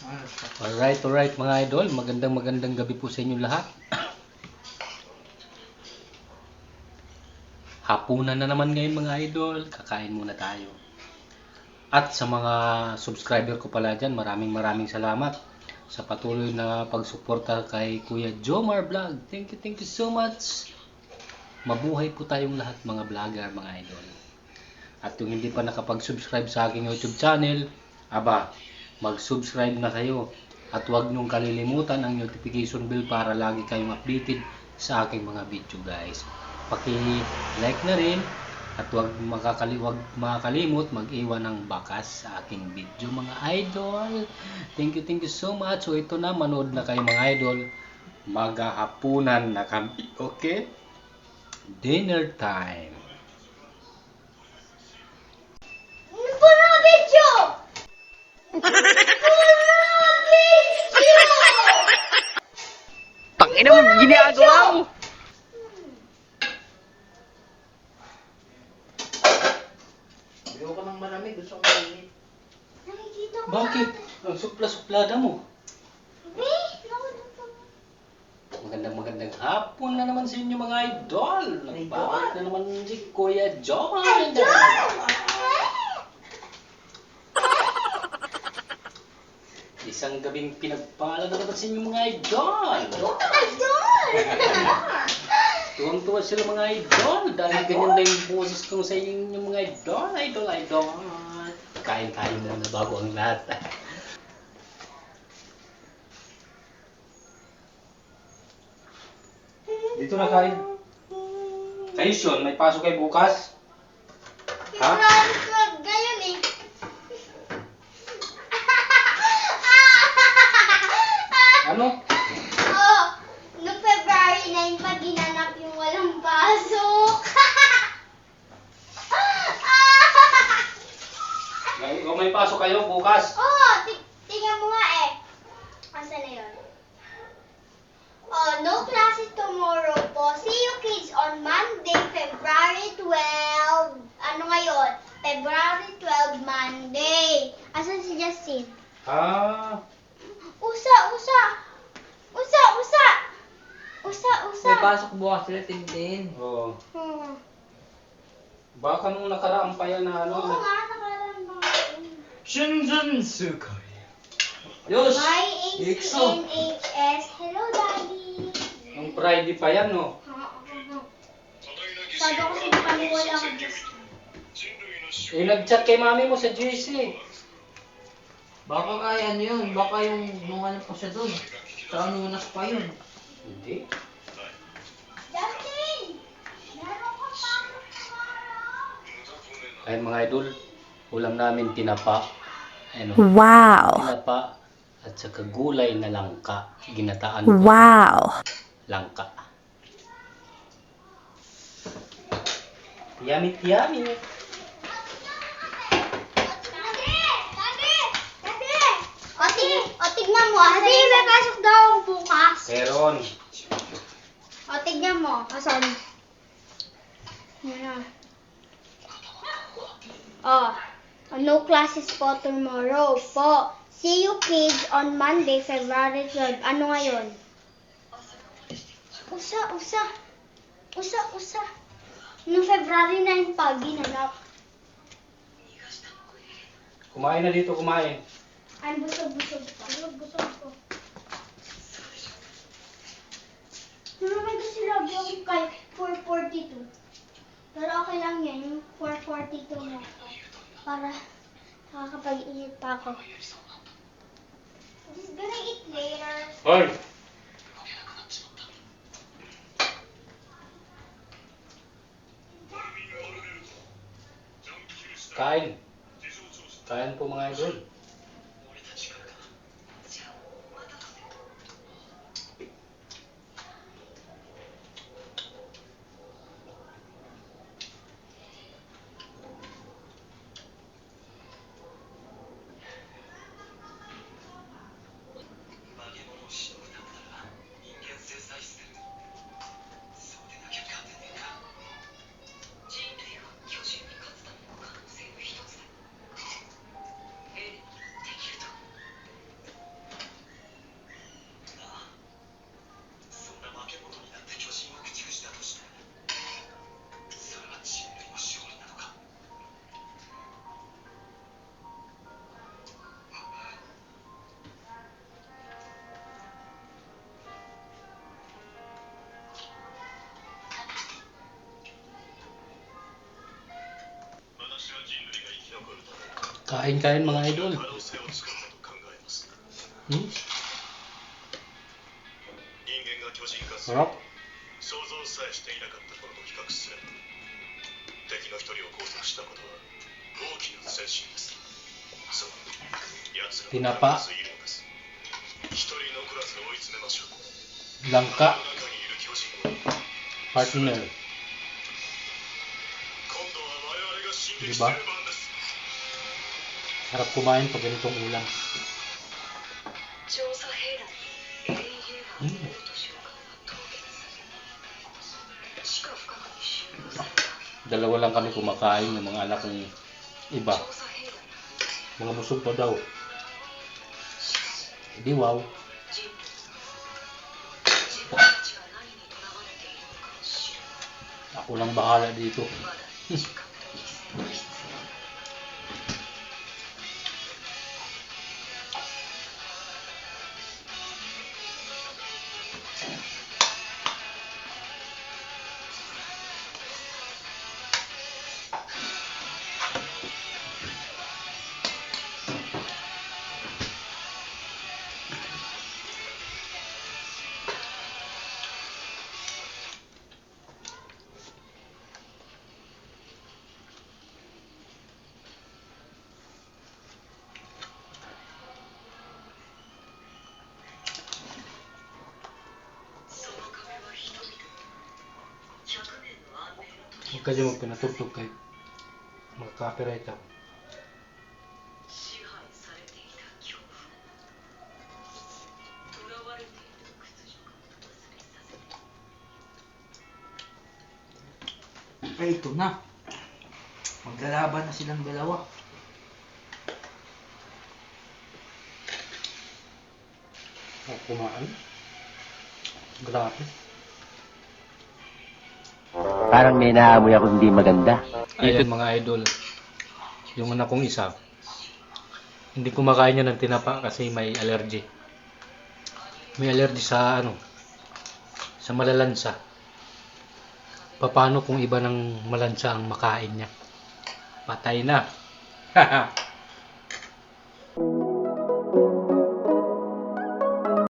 Alright, alright mga idol. Magandang magandang gabi po sa inyo lahat. Hapunan na naman ngayon mga idol. Kakain muna tayo. At sa mga subscriber ko pala dyan, maraming maraming salamat sa patuloy na pagsuporta kay Kuya Jomar Vlog. Thank you, thank you so much. Mabuhay po tayong lahat mga vlogger, mga idol. At yung hindi pa nakapag-subscribe sa aking YouTube channel, aba, mag-subscribe na kayo. At huwag niyong kalilimutan ang notification bell para lagi kayong updated sa aking mga video guys. Paki-like na rin at huwag makakali huwag makakalimot mag-iwan ng bakas sa aking video mga idol. Thank you, thank you so much. So ito na, manood na kayo mga idol. Maghahapunan na kami. Okay? Dinner time. Ano po na video? Tangina mo, ginagawa mo. Ayoko ng malamig, gusto ko mainit. Nakikita ko Bakit? Ang supla-suplada mo. Magandang magandang hapon na naman sa inyo mga idol. Nagbabalik na naman si Kuya John. Isang gabing pinagpala na naman sa inyo mga idol. Idol! Tuwang-tuwa sila mga idol dahil ganyan na yung boses ko sa inyo mga idol. Idol, idol. Kain-kain na na bago ang lahat. Dito na kain. Kayo Sean, may pasok kayo bukas? Ha? February 12, ngayon eh. Ano? oh, noong February 9 pa ginanap yung walang pasok. May, kung may pasok kayo bukas? oh, ti- tingnan mo nga eh. Asan na yun? Oh, no classes tomorrow po. See you kids on Monday, February 12. Ano ngayon? February 12, Monday. Asan si Justin? Ah, Usa, usa. Usa, usa. Usa, usa. May pasok bukas sila, Tintin. oh. Hmm. Baka nung nakaraan pa yan na ano. Oo nga, nakalaan ba ngayon? Shenzhen Sukai. Yos! My. HNHS. Hello, Daddy. Ang Friday pa yan, no? Sabi ko sa paniwala ka Justin. Eh, nag-chat kay mami mo sa GC. Baka kaya ano yun, baka yung ano pa siya dun. Sa anunas pa yun. Hindi. Ayun mga idol, ulam namin tinapa. Ano? Wow. Tinapa at saka gulay na langka. Ginataan ko. Wow. Langka. Yummy, yummy. Daddy! Daddy! Daddy! O, ting o tignan mo. Daddy, may pasok daw bukas. Meron. O, tignan mo. Asan? Yan. Oh, no classes po tomorrow po. See you kids on Monday, February 12. Ano ngayon? Usa, usa. Usa, usa. No February 9 pa, ginanap. Kumain na dito, kumain. Ay, busog-busog pa. Busog ko. Naman kasi lagi ako kay 442. Pero okay lang yan, yung 442 mo. Para nakakapag-init pa ako. Just gonna eat later. Hoy! Kain-kain mga idol. Hmm? Sarap. 想像さえしていなかった頃と比較すれば敵の一人を拘束したことは大きな前進ですそう奴らは必ずいるのです一人残らず追い詰めましょう.中にいる巨人を Partner. 今度は我々が進撃 Diba? する番で Harap kumain pag ganitong ulam. Mm. Dalawa lang kami kumakain ng mga anak ng iba. Mga busog pa daw. Di wow. Ako lang bahala dito. Huwag ka dyan magpinatugtog kay mag-copyright ako. Eh, ito na. Maglalaban na silang dalawa. O, kumain. Grabe. Parang may naamoy ako hindi maganda. Ayan mga idol. Yung anak kong isa. Hindi kumakain niya ng tinapa kasi may allergy. May allergy sa ano? Sa malalansa. Paano kung iba ng malansa ang makain niya? Patay na.